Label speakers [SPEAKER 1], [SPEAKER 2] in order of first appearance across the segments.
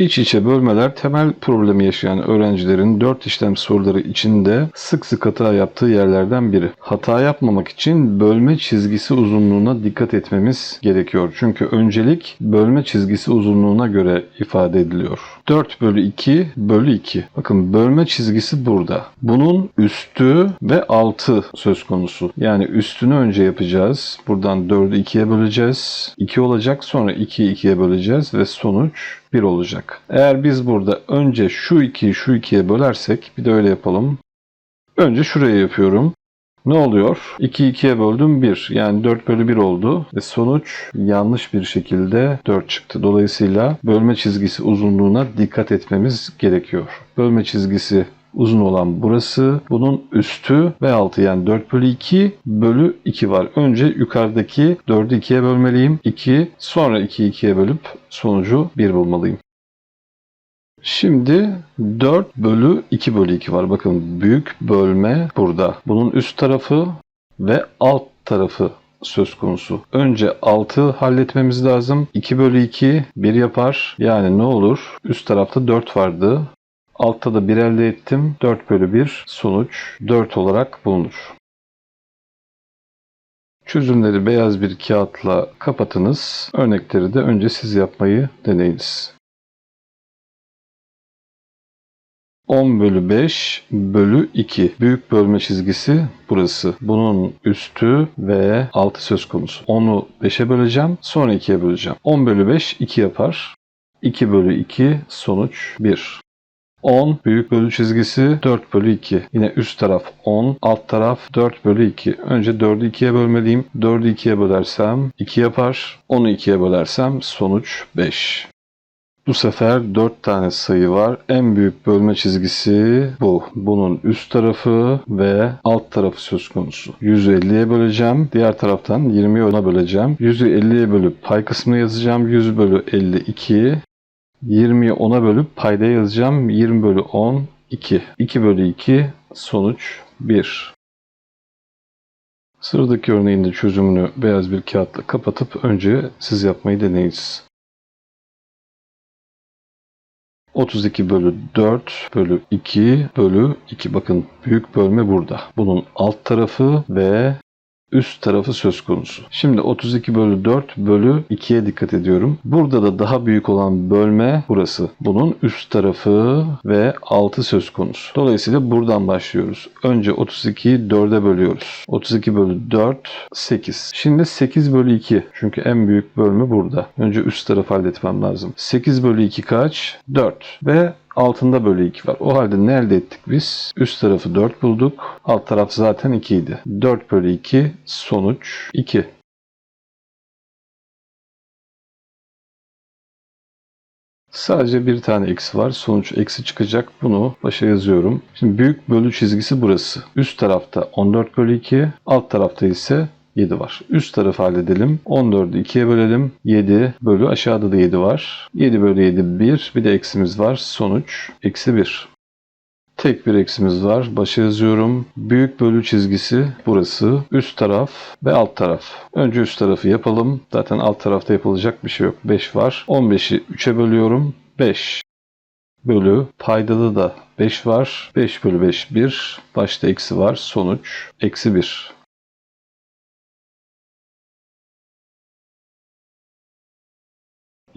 [SPEAKER 1] İç içe bölmeler temel problemi yaşayan öğrencilerin 4 işlem soruları içinde sık sık hata yaptığı yerlerden biri. Hata yapmamak için bölme çizgisi uzunluğuna dikkat etmemiz gerekiyor. Çünkü öncelik bölme çizgisi uzunluğuna göre ifade ediliyor. 4 bölü 2 bölü 2. Bakın bölme çizgisi burada. Bunun üstü ve altı söz konusu. Yani üstünü önce yapacağız. Buradan 4'ü 2'ye böleceğiz. 2 olacak sonra 2'yi 2'ye böleceğiz ve sonuç 1 olacak. Eğer biz burada önce şu 2'yi şu 2'ye bölersek bir de öyle yapalım. Önce şuraya yapıyorum. Ne oluyor? 2 2'ye böldüm 1. Yani 4 bölü 1 oldu. Ve sonuç yanlış bir şekilde 4 çıktı. Dolayısıyla bölme çizgisi uzunluğuna dikkat etmemiz gerekiyor. Bölme çizgisi uzun olan burası. Bunun üstü ve altı yani 4 bölü 2 bölü 2 var. Önce yukarıdaki 4'ü 2'ye bölmeliyim. 2 sonra 2'yi 2'ye bölüp sonucu 1 bulmalıyım. Şimdi 4 bölü 2 bölü 2 var. Bakın büyük bölme burada. Bunun üst tarafı ve alt tarafı söz konusu. Önce 6 halletmemiz lazım. 2 bölü 2 1 yapar. Yani ne olur? Üst tarafta 4 vardı. Altta da 1 elde ettim. 4 bölü 1 sonuç 4 olarak bulunur. Çözümleri beyaz bir kağıtla kapatınız. Örnekleri de önce siz yapmayı deneyiniz. 10 bölü 5 bölü 2. Büyük bölme çizgisi burası. Bunun üstü ve altı söz konusu. 10'u 5'e böleceğim. Sonra 2'ye böleceğim. 10 bölü 5 2 yapar. 2 bölü 2 sonuç 1. 10 büyük bölü çizgisi 4 bölü 2. Yine üst taraf 10, alt taraf 4 bölü 2. Önce 4'ü 2'ye bölmeliyim. 4'ü 2'ye bölersem 2 yapar. 10'u 2'ye bölersem sonuç 5. Bu sefer 4 tane sayı var. En büyük bölme çizgisi bu. Bunun üst tarafı ve alt tarafı söz konusu. 150'ye böleceğim. Diğer taraftan 20'ye ona böleceğim. 100'ü 50'ye bölüp pay kısmını yazacağım. 100 bölü 52. 20'yi 10'a bölüp payda yazacağım. 20 bölü 10 2. 2 bölü 2 sonuç 1. Sıradaki örneğin de çözümünü beyaz bir kağıtla kapatıp önce siz yapmayı deneyiniz. 32 bölü 4 bölü 2 bölü 2. Bakın büyük bölme burada. Bunun alt tarafı ve üst tarafı söz konusu. Şimdi 32 bölü 4 bölü 2'ye dikkat ediyorum. Burada da daha büyük olan bölme burası. Bunun üst tarafı ve altı söz konusu. Dolayısıyla buradan başlıyoruz. Önce 32'yi 4'e bölüyoruz. 32 bölü 4 8. Şimdi 8 bölü 2. Çünkü en büyük bölme burada. Önce üst tarafı halletmem lazım. 8 bölü 2 kaç? 4. Ve altında bölü 2 var. O halde ne elde ettik biz? Üst tarafı 4 bulduk. Alt taraf zaten 2 idi. 4 bölü 2 sonuç 2. Sadece bir tane eksi var. Sonuç eksi çıkacak. Bunu başa yazıyorum. Şimdi büyük bölü çizgisi burası. Üst tarafta 14 bölü 2. Alt tarafta ise 7 var. Üst tarafı halledelim. 14'ü 2'ye bölelim. 7 bölü aşağıda da 7 var. 7 bölü 7 1. Bir de eksimiz var. Sonuç eksi 1. Tek bir eksimiz var. Başa yazıyorum. Büyük bölü çizgisi burası. Üst taraf ve alt taraf. Önce üst tarafı yapalım. Zaten alt tarafta yapılacak bir şey yok. 5 var. 15'i 3'e bölüyorum. 5 bölü paydada da 5 var. 5 bölü 5 1. Başta eksi var. Sonuç eksi 1.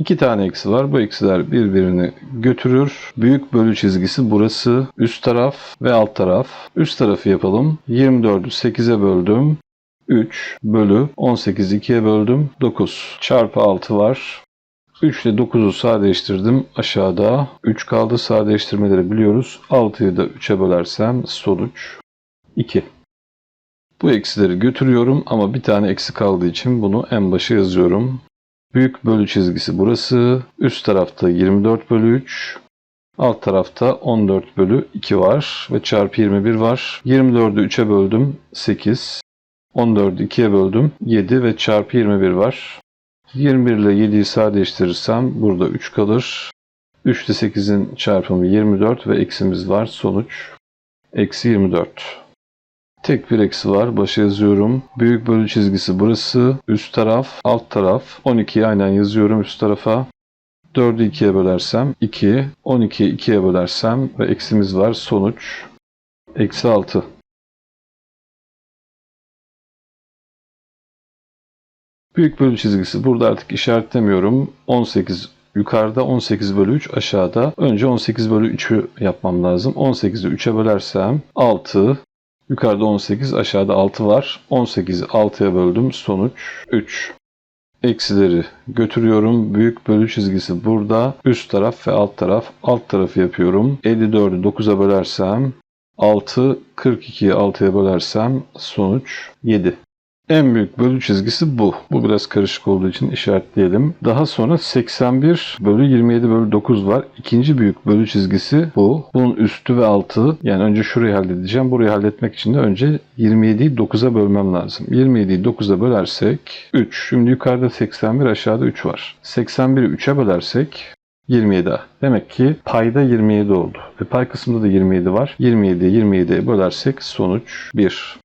[SPEAKER 1] İki tane eksi var. Bu eksiler birbirini götürür. Büyük bölü çizgisi burası. Üst taraf ve alt taraf. Üst tarafı yapalım. 24'ü 8'e böldüm. 3 bölü 18'i 2'ye böldüm. 9 çarpı 6 var. 3 ile 9'u sadeleştirdim. Aşağıda 3 kaldı. Sadeleştirmeleri biliyoruz. 6'yı da 3'e bölersem sonuç 2. Bu eksileri götürüyorum ama bir tane eksi kaldığı için bunu en başa yazıyorum. Büyük bölü çizgisi burası. Üst tarafta 24 bölü 3. Alt tarafta 14 bölü 2 var. Ve çarpı 21 var. 24'ü 3'e böldüm. 8. 14'ü 2'ye böldüm. 7 ve çarpı 21 var. 21 ile 7'yi sadeleştirirsem burada 3 kalır. 3 ile 8'in çarpımı 24 ve eksimiz var. Sonuç eksi 24. Tek bir eksi var. Başa yazıyorum. Büyük bölü çizgisi burası. Üst taraf, alt taraf. 12'yi aynen yazıyorum üst tarafa. 4'ü 2'ye bölersem 2. 12'yi 2'ye bölersem ve eksimiz var. Sonuç eksi 6. Büyük bölü çizgisi. Burada artık işaretlemiyorum. 18 yukarıda 18 bölü 3 aşağıda. Önce 18 bölü 3'ü yapmam lazım. 18'i 3'e bölersem 6. Yukarıda 18 aşağıda 6 var. 18'i 6'ya böldüm. Sonuç 3. Eksileri götürüyorum. Büyük bölü çizgisi burada. Üst taraf ve alt taraf. Alt tarafı yapıyorum. 54'ü 9'a bölersem 6. 42'yi 6'ya bölersem sonuç 7. En büyük bölü çizgisi bu. Bu biraz karışık olduğu için işaretleyelim. Daha sonra 81 bölü 27 bölü 9 var. İkinci büyük bölü çizgisi bu. Bunun üstü ve altı. Yani önce şurayı halledeceğim. Burayı halletmek için de önce 27'yi 9'a bölmem lazım. 27'yi 9'a bölersek 3. Şimdi yukarıda 81 aşağıda 3 var. 81'i 3'e bölersek 27. Demek ki payda 27 oldu. Ve pay kısmında da 27 var. 27'yi 27'ye bölersek sonuç 1.